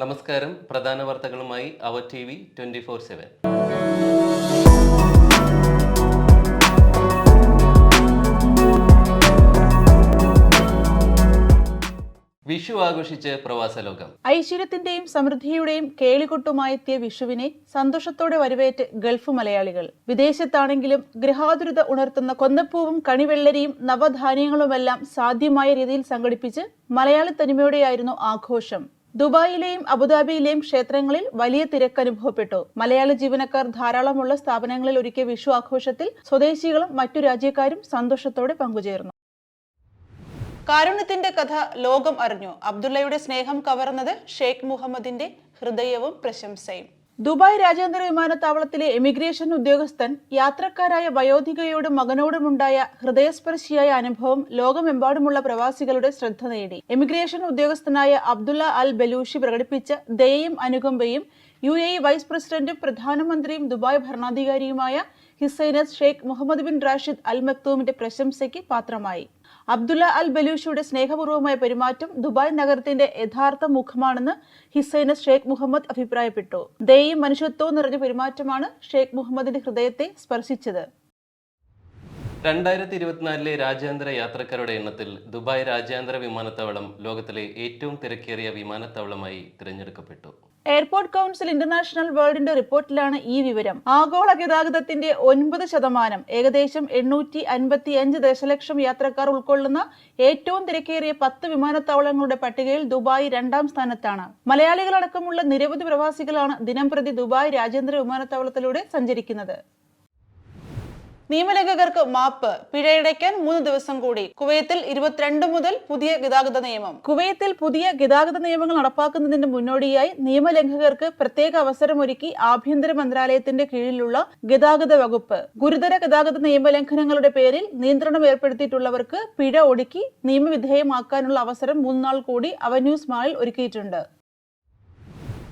നമസ്കാരം. പ്രധാന വാർത്തകളുമായി അവ T V twenty four seven. Vishu ആഘോഷിച്ച് പ്രവാസ ലോകം ഐശ്വര്യത്തിന്റെയും സമൃദ്ധിയുടെയും കേളികൊട്ടുമായെത്തിയ വിഷുവിനെ സന്തോഷത്തോടെ വരവേറ്റ് ഗൾഫ് മലയാളികൾ. വിദേശത്താണെങ്കിലും ഗൃഹാതുരത ഉണർത്തുന്ന കൊന്നപ്പൂവും കണിവെള്ളരിയും നവധാന്യങ്ങളുമെല്ലാം സാധ്യമായ രീതിയിൽ സംഘടിപ്പിച്ച് മലയാളി തനിമയോടെയായിരുന്നു ആഘോഷം. ദുബായിലെയും അബുദാബിയിലെയും ക്ഷേത്രങ്ങളിൽ വലിയ തിരക്ക് അനുഭവപ്പെട്ടു. മലയാള ജീവനക്കാർ ധാരാളമുള്ള സ്ഥാപനങ്ങളിൽ ഒരുക്കിയ വിഷു ആഘോഷത്തിൽ സ്വദേശികളും മറ്റു രാജ്യക്കാരും സന്തോഷത്തോടെ പങ്കുചേർന്നു. കാരുണ്യത്തിന്റെ കഥ ലോകം അറിഞ്ഞു. അബ്ദുള്ളയുടെ സ്നേഹം കവർന്നത് ഷെയ്ഖ് മുഹമ്മദിന്റെ ഹൃദയവും പ്രശംസയും. ദുബായ് രാജ്യാന്തര വിമാനത്താവളത്തിലെ എമിഗ്രേഷൻ ഉദ്യോഗസ്ഥൻ യാത്രക്കാരായ വയോധികയോടും മകനോടുമുണ്ടായ ഹൃദയസ്പർശിയായ അനുഭവം ലോകമെമ്പാടുമുള്ള പ്രവാസികളുടെ ശ്രദ്ധ നേടി. എമിഗ്രേഷൻ ഉദ്യോഗസ്ഥനായ അബ്ദുള്ള അൽ ബലൂഷി പ്രകടിപ്പിച്ച ദയയും അനുകമ്പയും യു വൈസ് പ്രസിഡന്റും പ്രധാനമന്ത്രിയും Dubai ഭരണാധികാരിയുമായ his highness Sheikh Mohammed bin Rashid Al മക്തൂമിന്റെ പ്രശംസയ്ക്ക് പാത്രമായി. അബ്ദുള്ള അൽ ബലൂഷിയുടെ സ്നേഹപൂർവമായ പെരുമാറ്റം ദുബായ് നഗരത്തിന്റെ യഥാർത്ഥ മുഖമാണെന്ന് ഹിസൈനസ് ഷെയ്ഖ് മുഹമ്മദ് അഭിപ്രായപ്പെട്ടു. ദയയും മനുഷ്യത്വവും നിറഞ്ഞ പെരുമാറ്റമാണ് ഷെയ്ഖ് മുഹമ്മദിന്റെ ഹൃദയത്തെ സ്പർശിച്ചത്. രണ്ടായിരത്തി ഇരുപത്തിനാലിലെ രാജ്യാന്തര യാത്രക്കാരുടെ എണ്ണത്തിൽ ദുബായ് രാജ്യാന്തര വിമാനത്താവളം ലോകത്തിലെ ഏറ്റവും തിരക്കേറിയ വിമാനത്താവളമായി തിരഞ്ഞെടുക്കപ്പെട്ടു. എയർപോർട്ട് കൗൺസിൽ ഇന്റർനാഷണൽ വേൾഡിന്റെ റിപ്പോർട്ടിലാണ് ഈ വിവരം. ആഗോള ഗതാഗതത്തിന്റെ ഒൻപത് ശതമാനം ഏകദേശം എണ്ണൂറ്റി അൻപത്തി അഞ്ച് ദശലക്ഷം യാത്രക്കാർ ഉൾക്കൊള്ളുന്ന ഏറ്റവും തിരക്കേറിയ പത്ത് വിമാനത്താവളങ്ങളുടെ പട്ടികയിൽ ദുബായ് രണ്ടാം സ്ഥാനത്താണ്. മലയാളികളടക്കമുള്ള നിരവധി പ്രവാസികളാണ് ദിനംപ്രതി ദുബായ് രാജ്യാന്തര വിമാനത്താവളത്തിലൂടെ സഞ്ചരിക്കുന്നത്. നിയമലംഘകർക്ക് മാപ്പ് പിഴയടയ്ക്കാൻ മൂന്ന് ദിവസം കൂടി. കുവൈത്തിൽ ഇരുപത്തിരണ്ട് മുതൽ പുതിയ ഗതാഗത നിയമം. കുവൈത്തിൽ പുതിയ ഗതാഗത നിയമങ്ങൾ നടപ്പാക്കുന്നതിന് മുന്നോടിയായി നിയമലംഘകർക്ക് പ്രത്യേക അവസരമൊരുക്കി ആഭ്യന്തര മന്ത്രാലയത്തിന്റെ കീഴിലുള്ള ഗതാഗത വകുപ്പ്. ഗുരുതര ഗതാഗത നിയമലംഘനങ്ങളുടെ പേരിൽ നിയന്ത്രണം ഏർപ്പെടുത്തിയിട്ടുള്ളവർക്ക് പിഴ ഒടുക്കി നിയമവിധേയമാക്കാനുള്ള അവസരം മൂന്നാൾ കൂടി അവന്യൂസ് മാളിൽ ഒരുക്കിയിട്ടുണ്ട്.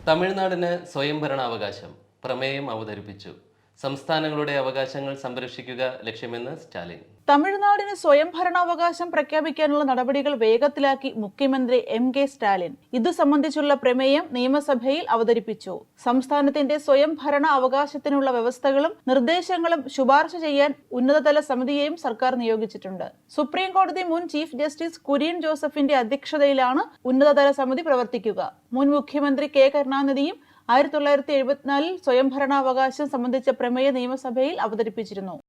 തമിഴ്നാടിന് സ്വയംഭരണാവകാശം പ്രമേയം അവതരിപ്പിച്ചു. സംസ്ഥാനങ്ങളുടെ അവകാശങ്ങൾ സംരക്ഷിക്കുക ലക്ഷ്യമെന്ന് സ്റ്റാലിൻ. തമിഴ്നാടിന് സ്വയം ഭരണാവകാശം പ്രഖ്യാപിക്കാനുള്ള നടപടികൾ വേഗത്തിലാക്കി മുഖ്യമന്ത്രി എം കെ സ്റ്റാലിൻ. ഇതു സംബന്ധിച്ചുള്ള പ്രമേയം നിയമസഭയിൽ അവതരിപ്പിച്ചു. സംസ്ഥാനത്തിന്റെ സ്വയം ഭരണ അവകാശത്തിനുള്ള വ്യവസ്ഥകളും നിർദ്ദേശങ്ങളും ശുപാർശ ചെയ്യാൻ ഉന്നതതല സമിതിയെയും സർക്കാർ നിയോഗിച്ചിട്ടുണ്ട്. സുപ്രീം കോടതി മുൻ ചീഫ് ജസ്റ്റിസ് കുര്യൻ ജോസഫിന്റെ അധ്യക്ഷതയിലാണ് ഉന്നതതല സമിതി പ്രവർത്തിക്കുക. മുൻ മുഖ്യമന്ത്രി കെ കരുണാനിധിയും ആയിരത്തി തൊള്ളായിരത്തി എഴുപത്തിനാലിൽ സ്വയംഭരണാവകാശം സംബന്ധിച്ച പ്രമേയ നിയമസഭയിൽ അവതരിപ്പിച്ചിരുന്നു.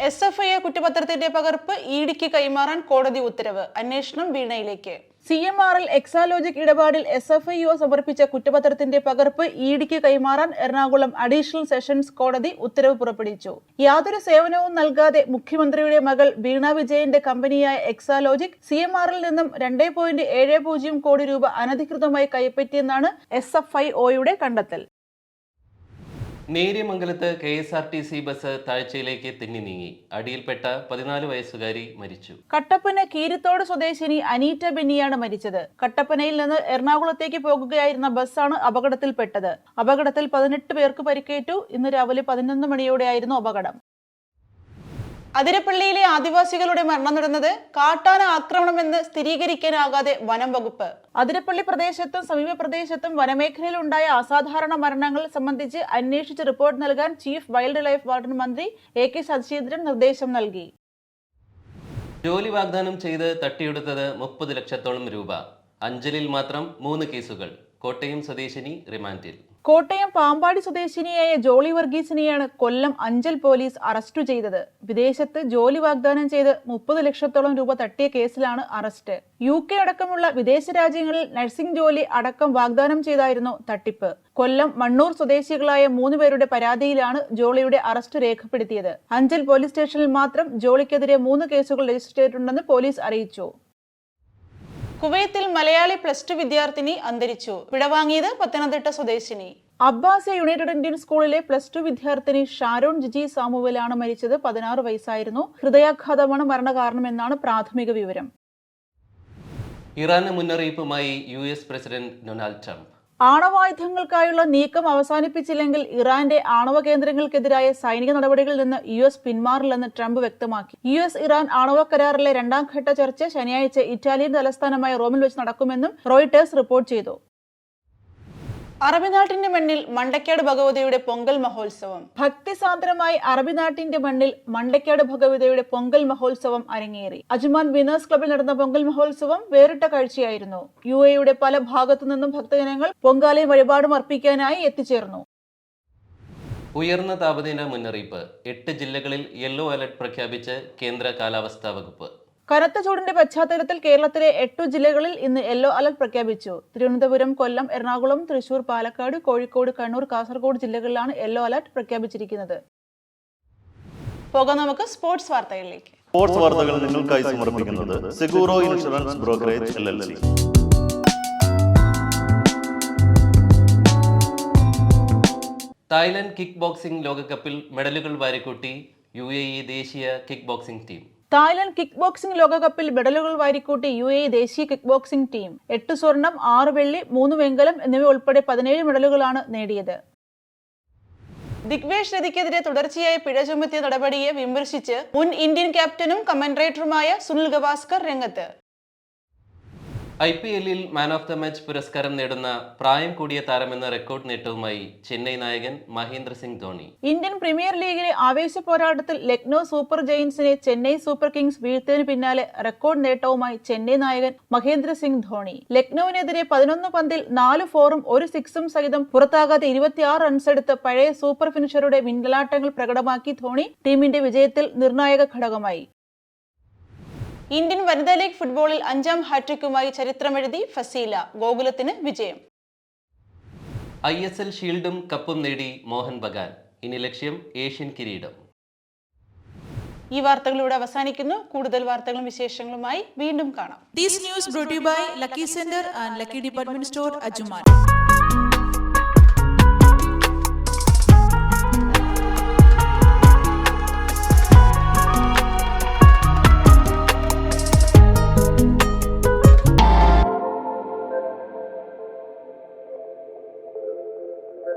എസ് എഫ് ഐ കുറ്റപത്രത്തിന്റെ പകർപ്പ് ഇഡിക്ക് കൈമാറാൻ കോടതി ഉത്തരവ്. അന്വേഷണം വീണയിലേക്ക്. സി എം ആറിൽ എക്സാലോജിക് ഇടപാടിൽ എസ് എഫ് ഐ ഒ സമർപ്പിച്ച കുറ്റപത്രത്തിന്റെ പകർപ്പ് ഇഡിക്ക് കൈമാറാൻ എറണാകുളം അഡീഷണൽ സെഷൻസ് കോടതി ഉത്തരവ് പുറപ്പെടുവിച്ചു. യാതൊരു സേവനവും നൽകാതെ മുഖ്യമന്ത്രിയുടെ മകൾ വീണ വിജയന്റെ കമ്പനിയായ എക്സാലോജിക് സി എം ആറിൽ നിന്നും രണ്ടേ പോയിന്റ് ഏഴ് പൂജ്യം കോടി രൂപ അനധികൃതമായി കൈപ്പറ്റിയെന്നാണ് എസ് എഫ് ഐ ഒയുടെ കണ്ടെത്തൽ. നേര്യമംഗലത്ത് K S R T C bus താഴ്ചയിലേക്ക് തെന്നി നീങ്ങി അടിയിൽപ്പെട്ട പതിനാല് വയസ്സുകാരി മരിച്ചു. കട്ടപ്പന കീരിത്തോട് സ്വദേശിനി അനീറ്റ ബെന്നിയാണ് മരിച്ചത്. കട്ടപ്പനയിൽ നിന്ന് എറണാകുളത്തേക്ക് പോകുകയായിരുന്ന ബസ്സാണ് അപകടത്തിൽപ്പെട്ടത്. അപകടത്തിൽ പതിനെട്ട് പേർക്ക് പരിക്കേറ്റു. ഇന്ന് രാവിലെ പതിനൊന്ന് മണിയോടെയായിരുന്നു അപകടം. അതിരപ്പള്ളിയിലെ ആദിവാസികളുടെ മരണം നടന്നത് കാട്ടാന ആക്രമണമെന്ന് സ്ഥിരീകരിക്കാനാകാതെ വനം വകുപ്പ്. അതിരപ്പള്ളി പ്രദേശത്തും സമീപ പ്രദേശത്തും വനമേഖലയിൽ ഉണ്ടായ അസാധാരണ മരണങ്ങൾ സംബന്ധിച്ച് അന്വേഷിച്ച് റിപ്പോർട്ട് നൽകാൻ ചീഫ് വൈൽഡ് ലൈഫ് വാർഡൻ മന്ത്രി എ കെ ശശീന്ദ്രൻ നിർദ്ദേശം നൽകി. ജോലി വാഗ്ദാനം ചെയ്ത് തട്ടിയെടുത്തത് മുപ്പത് ലക്ഷത്തോളം രൂപ. അഞ്ചലിൽ മാത്രം മൂന്ന് കേസുകൾ. കോട്ടയം സ്വദേശിനി റിമാൻഡിൽ. കോട്ടയം പാമ്പാടി സ്വദേശിനിയായ ജോളി വർഗീസിനെയാണ് കൊല്ലം അഞ്ചൽ പോലീസ് അറസ്റ്റ് ചെയ്തത്. വിദേശത്ത് ജോലി വാഗ്ദാനം ചെയ്ത് മുപ്പത് ലക്ഷത്തോളം രൂപ തട്ടിയ കേസിലാണ് അറസ്റ്റ്. യു കെ അടക്കമുള്ള വിദേശ രാജ്യങ്ങളിൽ നഴ്സിംഗ് ജോലി അടക്കം വാഗ്ദാനം ചെയ്തായിരുന്നു തട്ടിപ്പ്. കൊല്ലം മണ്ണൂർ സ്വദേശികളായ മൂന്ന് പേരുടെ പരാതിയിലാണ് ജോളിയുടെ അറസ്റ്റ് രേഖപ്പെടുത്തിയത്. അഞ്ചൽ പോലീസ് സ്റ്റേഷനിൽ മാത്രം ജോളിക്കെതിരെ മൂന്ന് കേസുകൾ രജിസ്റ്റർ ചെയ്തിട്ടുണ്ടെന്ന് പോലീസ് അറിയിച്ചു. കുവൈത്തിൽ മലയാളി പ്ലസ് ടു വിദ്യാർത്ഥിനി അന്തരിച്ചു. പിഴവാങ്ങിയത് പത്തനംതിട്ട സ്വദേശിനി. അബ്ബാസിയ യുണൈറ്റഡ് ഇന്ത്യൻ സ്കൂളിലെ പ്ലസ് ടു വിദ്യാർത്ഥിനി ഷാരോൺ ജിജി സാമുവലാണ് മരിച്ചത് പതിനാറ് വയസ്സായിരുന്നു. ഹൃദയാഘാതമാണ് മരണകാരണമെന്നാണ് പ്രാഥമിക വിവരം. ഇറാന് മുന്നറിയിപ്പുമായി U S president Donald Trump. ആണവായുധങ്ങൾക്കായുള്ള നീക്കം അവസാനിപ്പിച്ചില്ലെങ്കിൽ ഇറാന്റെ ആണവ കേന്ദ്രങ്ങൾക്കെതിരായ സൈനിക നടപടികളിൽ നിന്ന് യു എസ് പിന്മാറില്ലെന്ന് ട്രംപ് വ്യക്തമാക്കി. യു എസ് ഇറാൻ ആണവ കരാറിലെ രണ്ടാം ഘട്ട ചർച്ച ശനിയാഴ്ച ഇറ്റാലിയൻ തലസ്ഥാനമായ റോമിൽ വെച്ച് നടക്കുമെന്നും റോയിട്ടേഴ്സ് റിപ്പോർട്ട് ചെയ്തു. അറബിനാട്ടിന്റെ മണ്ണിൽ മണ്ടക്കാട് ഭഗവതിയുടെ പൊങ്കൽ മഹോത്സവം. ഭക്തിസാന്ദ്രമായി അറബിനാട്ടിന്റെ മണ്ണിൽ മണ്ടക്കാട് ഭഗവതിയുടെ പൊങ്കൽ മഹോത്സവം അരങ്ങേറി. അജ്മാൻ വിനേഴ്സ് ക്ലബിൽ നടന്ന പൊങ്കൽ മഹോത്സവം വേറിട്ട കാഴ്ചയായിരുന്നു. യു എയുടെ പല ഭാഗത്തു നിന്നും ഭക്തജനങ്ങൾ പൊങ്കാലയും വഴിപാടും അർപ്പിക്കാനായി എത്തിച്ചേർന്നു. ഉയർന്ന താപനില മുന്നറിയിപ്പ് എട്ട് ജില്ലകളിൽ യെല്ലോ അലർട്ട് പ്രഖ്യാപിച്ച് കേന്ദ്ര കാലാവസ്ഥാ വകുപ്പ്. കനത്ത ചൂടിന്റെ പശ്ചാത്തലത്തിൽ കേരളത്തിലെ എട്ടു ജില്ലകളിൽ ഇന്ന് യെല്ലോ അലർട്ട് പ്രഖ്യാപിച്ചു. തിരുവനന്തപുരം കൊല്ലം എറണാകുളം തൃശൂർ പാലക്കാട് കോഴിക്കോട് കണ്ണൂർ കാസർഗോഡ് ജില്ലകളിലാണ് യെല്ലോ അലർട്ട് പ്രഖ്യാപിച്ചിരിക്കുന്നത്. പോകാം നമുക്ക് സ്പോർട്സ് വാർത്തകളിലേക്ക്. സ്പോർട്സ് വാർത്തകൾ നിങ്ങൾക്കായി സമർപ്പിക്കുന്നത് സിഗൂറോ insurance brokerage L L C. Thailand kickboxing ലോകകപ്പിൽ മെഡലുകൾ വാരിക്കൂട്ടി യു എ ഇ ദേശീയ kick boxing team. Thailand kick boxing ലോകകപ്പിൽ മെഡലുകൾ വാരിക്കൂട്ടി യു എ ദേശീയ കിക്ക് ബോക്സിംഗ് ടീം. എട്ട് സ്വർണം ആറ് വെള്ളി മൂന്ന് വെങ്കലം എന്നിവ ഉൾപ്പെടെ പതിനേഴ് മെഡലുകളാണ് നേടിയത്. ദിഗ്വേഷ് രതിക്കെതിരെ തുടർച്ചയായ പിഴ ചുമത്തിയ നടപടിയെ വിമർശിച്ച് മുൻ ഇന്ത്യൻ ക്യാപ്റ്റനും കമന്റേറ്ററുമായ സുനിൽ ഗവാസ്കർ രംഗത്ത്. ഐ പി എല്ലിൽ മാൻ ഓഫ് ദ മാച്ച് പുരസ്കാരം നേടുന്ന പ്രായം കൂടിയ താരമെന്ന റെക്കോർഡ് നേട്ടവുമായി ചെന്നൈ നായകൻ മഹേന്ദ്ര സിംഗ് ധോണി. ഇന്ത്യൻ പ്രീമിയർ ലീഗിലെ ആവേശ പോരാട്ടത്തിൽ ലക്നൌ സൂപ്പർ ജയിൻസിനെ ചെന്നൈ സൂപ്പർ കിങ്സ് വീഴ്ത്തിയതിനു പിന്നാലെ റെക്കോർഡ് നേട്ടവുമായി ചെന്നൈ നായകൻ മഹേന്ദ്ര സിംഗ് ധോണി. ലക്നൌവിനെതിരെ പതിനൊന്ന് പന്തിൽ നാല് ഫോറും ഒരു സിക്സും സഹിതം പുറത്താകാതെ ഇരുപത്തിയാറ് റൺസ് എടുത്ത് പഴയ സൂപ്പർ ഫിനിഷറുടെ മിന്നലാട്ടങ്ങൾ പ്രകടമാക്കി ധോണി ടീമിന്റെ വിജയത്തിൽ നിർണായക ഘടകമായി. ഇന്ത്യൻ വനിതാ ലീഗ് ഫുട്ബോളിൽ അഞ്ചാം ഹാട്രിക്കുമായി ചരിത്രമെഴുതി ഫസീല ഗോകുലത്തിന് വിജയം. ഐ എസ് എൽ ഷീൽഡും കപ്പും നേടി മോഹൻ ബഗാൻ. ഇനി ലക്ഷ്യം ഏഷ്യൻ കിരീടം. ഈ വാർത്തകളിലൂടെ അവസാനിക്കുന്നു. കൂടുതൽ വാർത്തകളും വിശേഷങ്ങളുമായി വീണ്ടും കാണാം. These news brought to lucky by Lucky Center and Lucky Department Store, Ajuman.